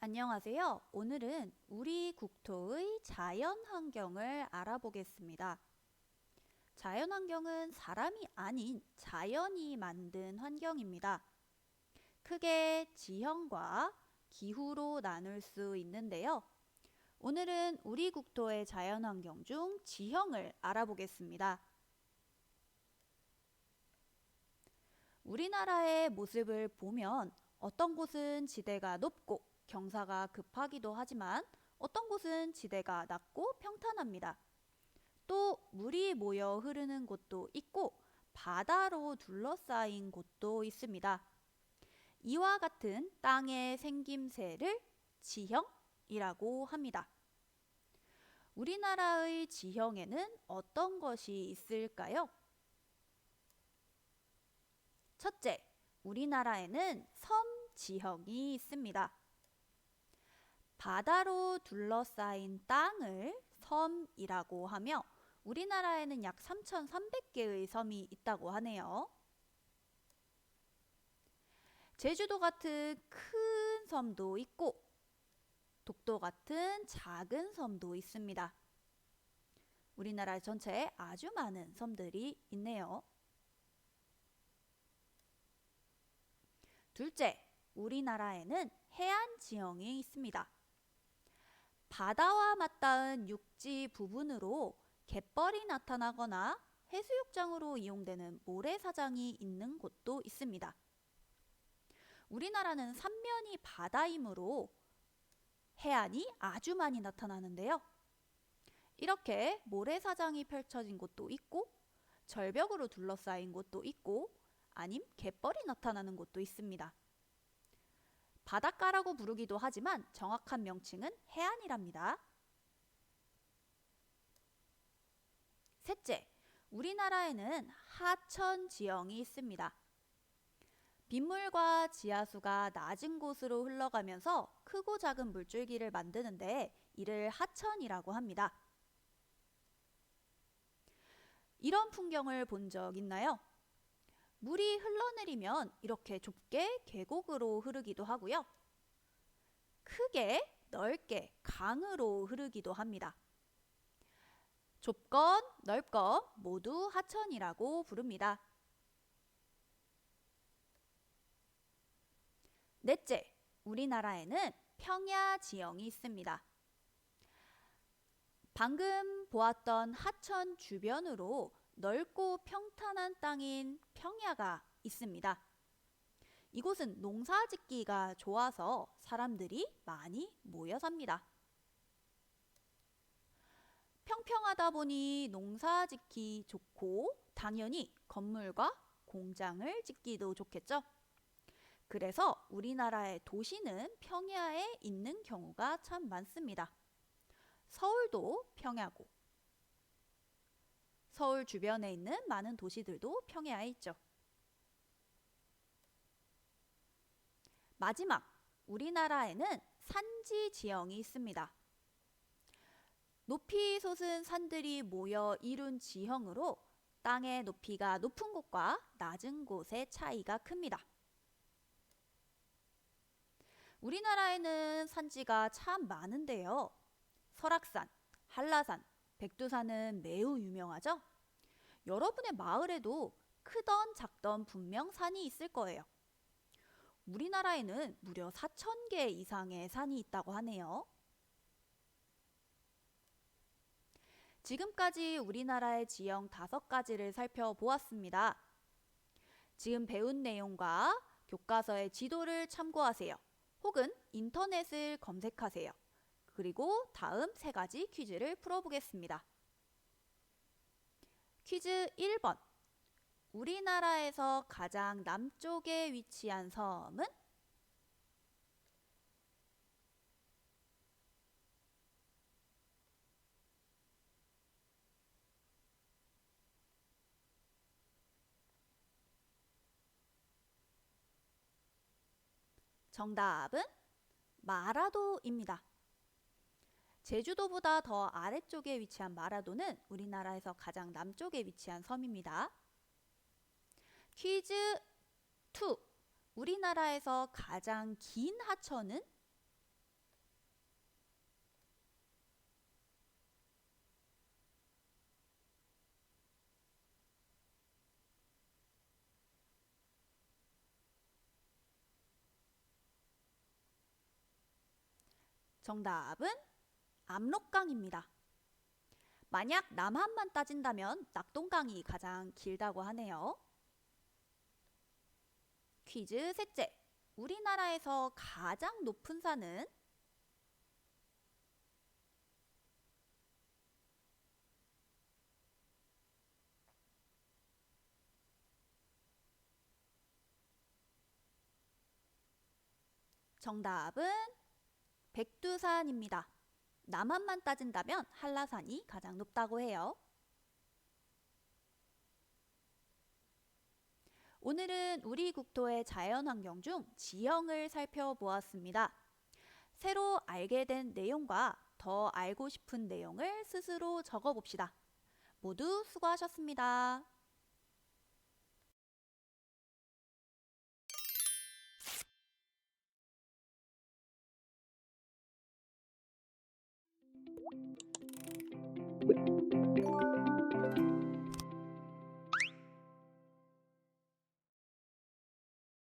안녕하세요. 오늘은 우리 국토의 자연 환경을 알아보겠습니다. 자연 환경은 사람이 아닌 자연이 만든 환경입니다. 크게 지형과 기후로 나눌 수 있는데요. 오늘은 우리 국토의 자연 환경 중 지형을 알아보겠습니다. 우리나라의 모습을 보면 어떤 곳은 지대가 높고 경사가 급하기도 하지만 어떤 곳은 지대가 낮고 평탄합니다. 또 물이 모여 흐르는 곳도 있고 바다로 둘러싸인 곳도 있습니다. 이와 같은 땅의 생김새를 지형이라고 합니다. 우리나라의 지형에는 어떤 것이 있을까요? 첫째, 우리나라에는 섬 지형이 있습니다. 바다로 둘러싸인 땅을 섬이라고 하며 우리나라에는 약 3,300개의 섬이 있다고 하네요. 제주도 같은 큰 섬도 있고 독도 같은 작은 섬도 있습니다. 우리나라 전체에 아주 많은 섬들이 있네요. 둘째, 우리나라에는 해안 지형이 있습니다. 바다와 맞닿은 육지 부분으로 갯벌이 나타나거나 해수욕장으로 이용되는 모래사장이 있는 곳도 있습니다. 우리나라는 삼면이 바다이므로 해안이 아주 많이 나타나는데요. 이렇게 모래사장이 펼쳐진 곳도 있고 절벽으로 둘러싸인 곳도 있고 아님 갯벌이 나타나는 곳도 있습니다. 바닷가라고 부르기도 하지만 정확한 명칭은 해안이랍니다. 셋째, 우리나라에는 하천 지형이 있습니다. 빗물과 지하수가 낮은 곳으로 흘러가면서 크고 작은 물줄기를 만드는데 이를 하천이라고 합니다. 이런 풍경을 본 적 있나요? 물이 흘러내리면 이렇게 좁게 계곡으로 흐르기도 하고요. 크게 넓게 강으로 흐르기도 합니다. 좁건 넓건 모두 하천이라고 부릅니다. 넷째, 우리나라에는 평야 지형이 있습니다. 방금 보았던 하천 주변으로 넓고 평탄한 땅인 평야가 있습니다. 이곳은 농사 짓기가 좋아서 사람들이 많이 모여 삽니다. 평평하다 보니 농사 짓기 좋고 당연히 건물과 공장을 짓기도 좋겠죠. 그래서 우리나라의 도시는 평야에 있는 경우가 참 많습니다. 서울도 평야고 서울 주변에 있는 많은 도시들도 평야에 있죠. 마지막, 우리나라에는 산지 지형이 있습니다. 높이 솟은 산들이 모여 이룬 지형으로 땅의 높이가 높은 곳과 낮은 곳의 차이가 큽니다. 우리나라에는 산지가 참 많은데요. 설악산, 한라산, 백두산은 매우 유명하죠? 여러분의 마을에도 크던 작던 분명 산이 있을 거예요. 우리나라에는 무려 4,000개 이상의 산이 있다고 하네요. 지금까지 우리나라의 지형 5가지를 살펴보았습니다. 지금 배운 내용과 교과서의 지도를 참고하세요. 혹은 인터넷을 검색하세요. 그리고 다음 세 가지 퀴즈를 풀어보겠습니다. 퀴즈 1번. 우리나라에서 가장 남쪽에 위치한 섬은? 정답은 마라도입니다. 제주도보다 더 아래쪽에 위치한 마라도는 우리나라에서 가장 남쪽에 위치한 섬입니다. 퀴즈 2. 우리나라에서 가장 긴 하천은? 정답은 압록강입니다. 만약 남한만 따진다면 낙동강이 가장 길다고 하네요. 퀴즈 셋째. 우리나라에서 가장 높은 산은 정답은 백두산입니다. 남한만 따진다면 한라산이 가장 높다고 해요. 오늘은 우리 국토의 자연환경 중 지형을 살펴보았습니다. 새로 알게 된 내용과 더 알고 싶은 내용을 스스로 적어봅시다. 모두 수고하셨습니다.